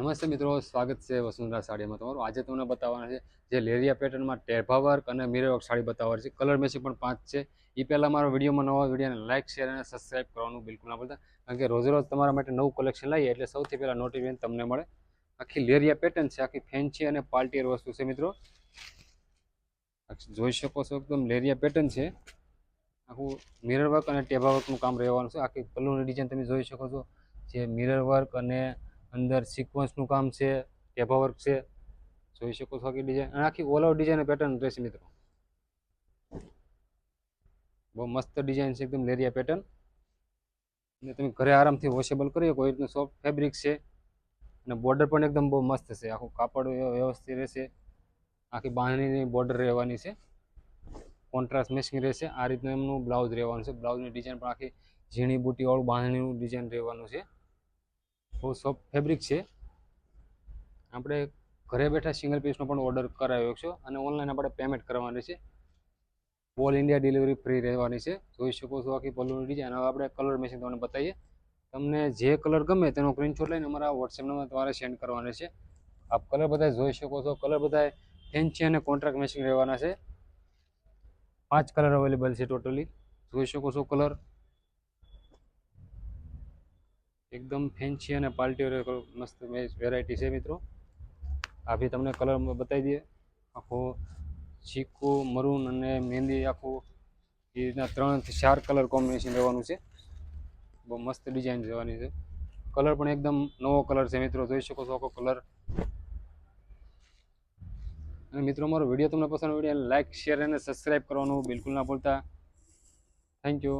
નમસ્તે મિત્રો, સ્વાગત છે વસુંધરા સાડીમાં તમારું. આજે તમને બતાવવાના છે જે લેરિયા પેટર્નમાં ટેભા વર્ક અને મિરર વર્ક સાડી બતાવવાની છે. કલર મેચિંગ પણ પાંચ છે. એ પહેલાં મારા વિડીયોમાં નવા વિડીયોને લાઇક શેર અને સબસ્ક્રાઇબ કરવાનું બિલકુલ ના ભૂલતા. કારણ કે રોજ રોજ તમારા માટે નવું કલેક્શન લાવીએ એટલે સૌથી પહેલાં નોટિફિકેશન તમને મળે. આખી લેરિયા પેટર્ન છે, આખી ફેન્સી અને પાર્ટીયર વસ્તુ છે મિત્રો. જોઈ શકો છો એકદમ લેરિયા પેટર્ન છે. આખું મિરર વર્ક અને ટેભા વર્કનું કામ રહેવાનું છે. આખી પલ્લુની ડિઝાઇન તમે જોઈ શકો છો. જે મિરર વર્ક અને અંદર સિક્વન્સનું કામ છે, ટેભા વર્ક છે. જોઈ શકો છો આખી ડિઝાઇન અને આખી ઓલ ઓવર ડિઝાઇન પેટર્ન રહેશે મિત્રો. બહુ મસ્ત ડિઝાઇન છે, એકદમ લેરિયા પેટર્ન અને તમે ઘરે આરામથી વોશેબલ કરી શકો એ રીતનું સોફ્ટ ફેબ્રિક છે. અને બોર્ડર પણ એકદમ બહુ મસ્ત છે. આખું કાપડ વ્યવસ્થિત રહેશે. આખી બાંધણીની બોર્ડર રહેવાની છે. કોન્ટ્રાસ્ટ મેચિંગ રહેશે. આ રીતનું એમનું બ્લાઉઝ રહેવાનું છે. બ્લાઉઝની ડિઝાઇન પણ આખી ઝીણી બુટીવાળું બાંધણીનું ડિઝાઇન રહેવાનું છે. બહુ સોફ્ટ ફેબ્રિક છે. આપણે ઘરે બેઠા સિંગલ પીસનો પણ ઓર્ડર કરાવ્યો છો અને ઓનલાઈન આપણે પેમેન્ટ કરવાની છે. ઓલ ઇન્ડિયા ડિલિવરી ફ્રી રહેવાની છે. જોઈ શકો છો આખી પલ્લુની ડિઝાઇન હવે આપણે કલર મેસિંગ તમને બતાવીએ. તમને જે કલર ગમે તેનો સ્ક્રીનશોટ લઈને અમારા વોટ્સએપ નંબર તમારે સેન્ડ કરવાનો છે. આપ કલર બધા જોઈ શકો છો. કલર બધા ફેન્સી અને કોન્ટ્રાક્ટ મેચિંગ રહેવાના છે. પાંચ કલર અવેલેબલ છે ટોટલી જોઈ શકો છો કલર એકદમ ફેન્સી અને પાર્ટી મસ્ત વેરાયટી છે મિત્રો. આ બી તમને કલર બતાવી દઈએ. આખો ચીકુ, મરૂન અને મહેંદી આખું એ રીતના ત્રણથી ચાર કલર કોમ્બિનેશન રહેવાનું છે. બહુ મસ્ત ડિઝાઇન રહેવાની છે. કલર પણ એકદમ નવો કલર છે મિત્રો. જોઈ શકો છો આખો કલર અને મિત્રો મારો વીડિયો તમને પસંદ વીડિયો લાઇક શેર અને સબસ્ક્રાઇબ કરવાનું બિલકુલ ના ભૂલતા. Thank you